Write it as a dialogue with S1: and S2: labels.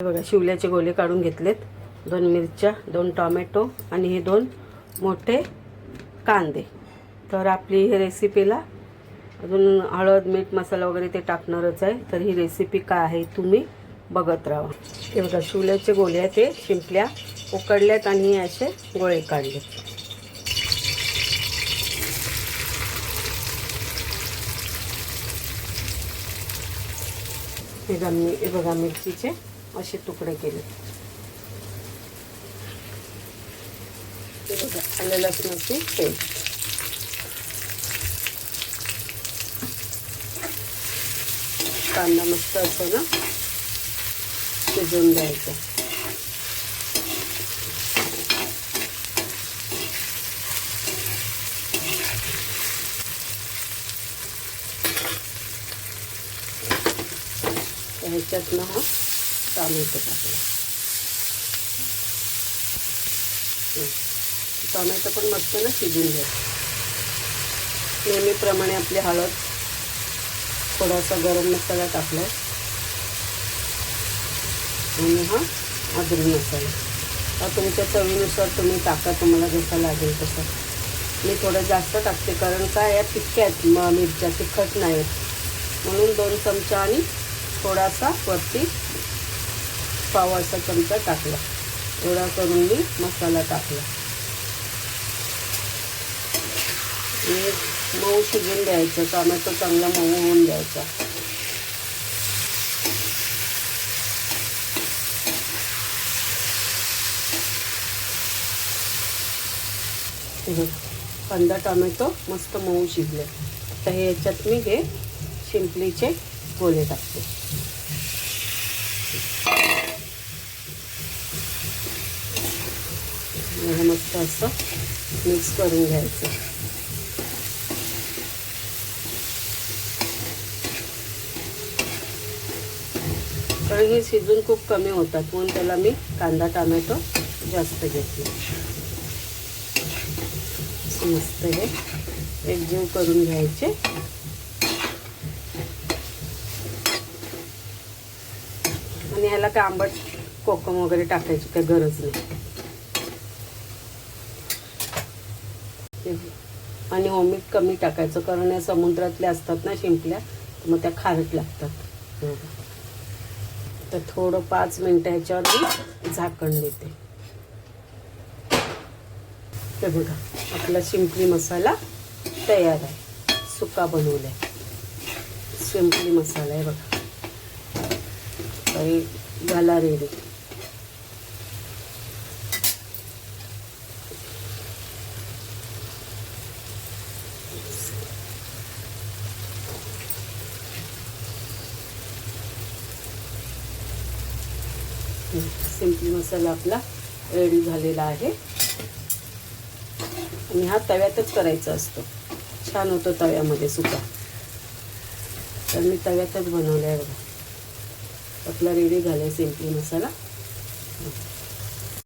S1: बघा शिवल्याचे गोले काढून घेतलेत. दोन मिरच्या दोन टॉमॅटो आणि हे दोन मोठे कांदे. तर आपली ही रेसिपीला अजून हळद मीठ मसाला वगैरे ते टाकणारच आहे. तर ही रेसिपी काय आहे तुम्ही बघत राहा. हे बघा शिवल्याचे गोले आहेत ते शिंपल्या उकडल्यात आणि असे गोळे काढले मी हे बघा मिरचीचे असे तुकडे केले. आलं लसणाची पेस्ट. कांदा मस्त असतो ना शिजवून द्यायचा ह्याच्यात ना हा टॉमॅटो टाकला टोमॅटो टॉमॅटो पण मस्त ना शिजून घ्या नेहमीप्रमाणे आपली हळद थोडासा गरम मसाला टाकला आणि हा अद्रक मसाला. हा तुमच्या चवीनुसार तुम्ही टाका तुम्हाला जसा लागेल तसं. मी थोडं जास्त टाकते कारण काय या तिखक्या आहेत मिरच्या तिखट नाही आहेत म्हणून दोन चमचा आणि थोडासा वरती पावाचा चमचा टाकला. एवढा करून मी मसाला टाकला. मऊ शिजून द्यायचं टोमॅटो चांगला मऊ होऊन द्यायचा हे कांदा टोमॅटो मस्त मऊ शिजले. आता हे याच्यात मी हे शिंपलीचे गोले टाकते. हे मस्त असं मिक्स करून घ्यायचं. कारण हे शिजून खूप कमी होतात म्हणून त्याला मी कांदा टोमॅटो जास्त घेतले. मस्त हे एकजीव करून घ्यायचे. आणि ह्याला काय आंबट कोकम वगैरे टाकायची काही गरज नाही. आणि ओमीट कमी टाकायचं. कारण या समुद्रातल्या असतात ना शिंपल्या तर मग त्या खारट लागतात. तर थोडं पाच मिनटं ह्याच्यावर मी झाकण देते. ते बघा आपला शिंपली मसाला तयार आहे. सुका बनवलाय. शिंपली मसाला आहे बघा. तर झाला रेडी सिंपली मसाला आपला रेडी झालेला आहे. आणि हा तव्यातच करायचा असतो. छान होतो तव्यामध्ये सुका. तर मी तव्यातच बनवला आहे बघा. आपला रेडी झाला आहे सिंपली मसाला.